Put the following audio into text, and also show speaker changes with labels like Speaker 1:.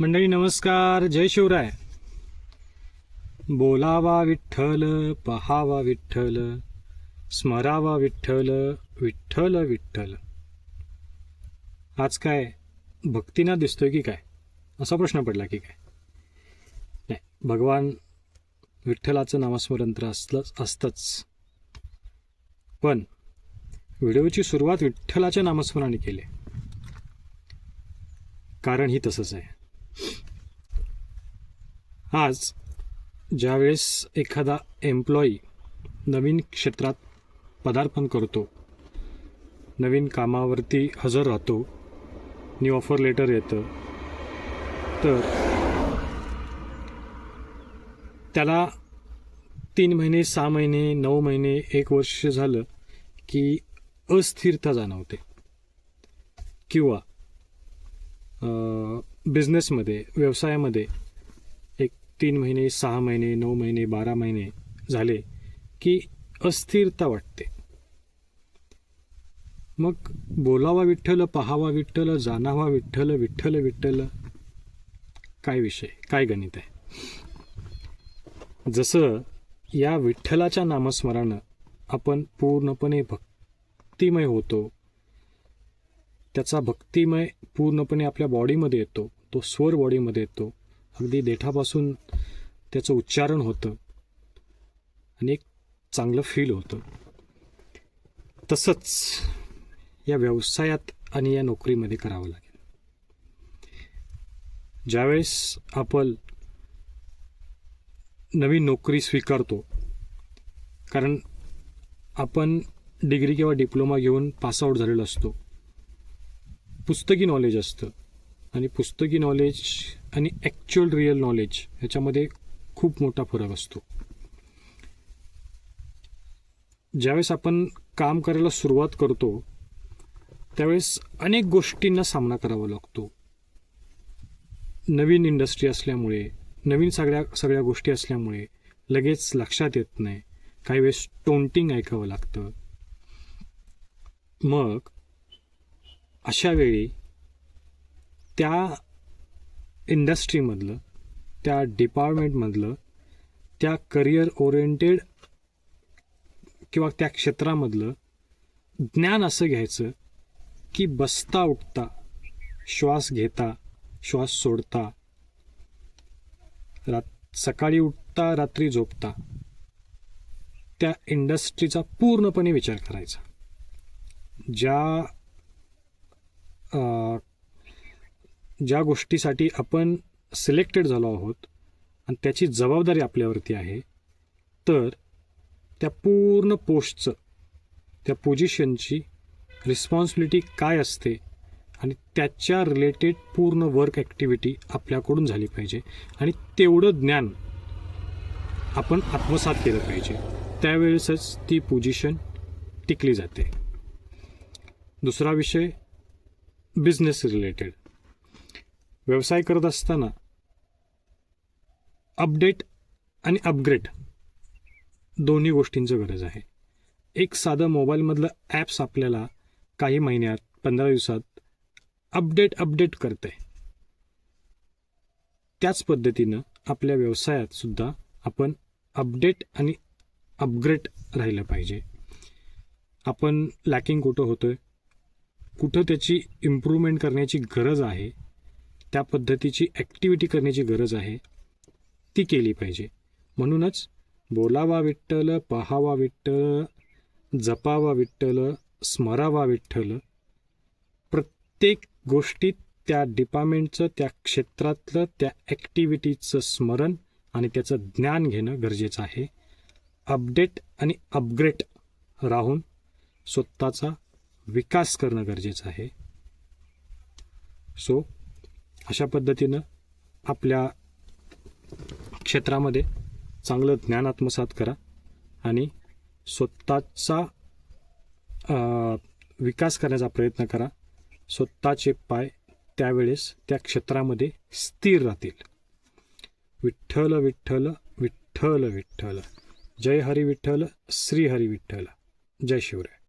Speaker 1: मंडळी नमस्कार. जय शिवराय. बोलावा विठ्ठल पहावा विठ्ठल स्मरावा विठ्ठल विठ्ठल विठ्ठल. आज काय भक्तीना दिसतोय की काय? असा प्रश्न पडला की काय? नाही भगवान विठ्ठलाचं नामस्मरण तर असलंच असतंच. पण व्हिडिओची सुरुवात विठ्ठलाच्या नामस्मरणाने केली. कारण ही तसंच आहे. आज ज्यावेळेस एखादा एम्प्लॉई नवीन क्षेत्रात पदार्पण करतो नवीन कामावरती हजर राहतो न्यू ऑफर लेटर येतं तर त्याला तीन महिने सहा महिने नऊ महिने एक वर्ष झालं की अस्थिरता जाणवते. किंवा बिझनेसमध्ये व्यवसायामध्ये तीन महिने सहा महिने नऊ महिने बारा महिने झाले की अस्थिरता वाटते. मग बोलावा विठ्ठल पहावा विठ्ठल जाणावा विठ्ठल विठ्ठल विठ्ठल काय विषय? काय गणित आहे? जसं या विठ्ठलाच्या नामस्मरणानं आपण पूर्णपणे भक्तिमय होतो त्याचा भक्तिमय पूर्णपणे आपल्या बॉडीमध्ये येतो तो स्वर बॉडीमध्ये येतो. अगदी देठापासून त्याचं उच्चारण होतं. आणि एक चांगलं फील होतं. तसंच या व्यवसायात आणि या नोकरीमध्ये करावं लागेल. ज्यावेळेस आपण नवीन नोकरी स्वीकारतो कारण आपण डिग्री किंवा डिप्लोमा घेऊन पासआउट झालेलो असतो. पुस्तकी नॉलेज असतं. आणि पुस्तकी नॉलेज आणि ॲक्च्युअल रिअल नॉलेज ह्याच्यामध्ये खूप मोठा फरक असतो. ज्यावेळेस आपण काम करायला सुरुवात करतो त्यावेळेस अनेक गोष्टींना सामना करावा लागतो. नवीन इंडस्ट्री असल्यामुळे नवीन सगळ्या सगळ्या गोष्टी असल्यामुळे लगेच लक्षात येत नाही. काही वेळेस टोंटिंग ऐकावं लागतं. मग अशा वेळी त्या इंडस्ट्रीमधलं त्या डिपार्टमेंटमधलं त्या करिअर ओरिएंटेड किंवा त्या क्षेत्रामधलं ज्ञान असं घ्यायचं की बसता उठता श्वास घेता श्वास सोडता रात सकाळी उठता रात्री झोपता त्या इंडस्ट्रीचा पूर्णपणे विचार करायचा. ज्या ज्या गोष्टीसाठी आपण सिलेक्टेड झालो आहोत आणि त्याची जबाबदारी आपल्यावरती आहे तर त्या पूर्ण पोस्टचं त्या पोझिशनची रिस्पॉन्सिबिलिटी काय असते आणि त्याच्या रिलेटेड पूर्ण वर्क ॲक्टिव्हिटी आपल्याकडून झाली पाहिजे आणि तेवढं ज्ञान आपण आत्मसात केलं पाहिजे. त्यावेळेसच ती पोझिशन टिकली जाते. दुसरा विषय बिझनेस रिलेटेड. व्यवसाय करत असताना अपडेट आणि अपग्रेड दोन्ही गोष्टींचं गरज आहे. एक साधं मोबाईलमधलं ॲप्स आपल्याला काही महिन्यात पंधरा दिवसात अपडेट अपडेट करते त्याच पद्धतीनं आपल्या व्यवसायात सुद्धा आपण अपडेट आणि अपग्रेड राहिलं पाहिजे. आपण लॅकिंग कुठं होतोय कुठं त्याची इम्प्रूव्हमेंट करण्याची गरज आहे त्या पद्धतीची ॲक्टिव्हिटी करण्याची गरज आहे. ती केली पाहिजे. म्हणूनच बोलावा विठ्ठल पहावा विठ्ठल जपावा विठ्ठल स्मरावा विठ्ठल प्रत्येक गोष्टीत त्या डिपार्टमेंटचं त्या क्षेत्रातलं त्या ॲक्टिव्हिटीचं स्मरण आणि त्याचं ज्ञान घेणं गरजेचं आहे. अपडेट आणि अपग्रेड राहून स्वतःचा विकास करणं गरजेचं आहे. सो अशा पद्धतीनं आपल्या क्षेत्रामध्ये चांगलं ज्ञान आत्मसात करा आणि स्वतःचा विकास करण्याचा प्रयत्न करा. स्वतःचे पाय त्यावेळेस त्या क्षेत्रामध्ये स्थिर राहतील. विठ्ठल विठ्ठल विठ्ठल विठ्ठल. जय हरी विठ्ठल श्री हरी विठ्ठल. जय शिवराय.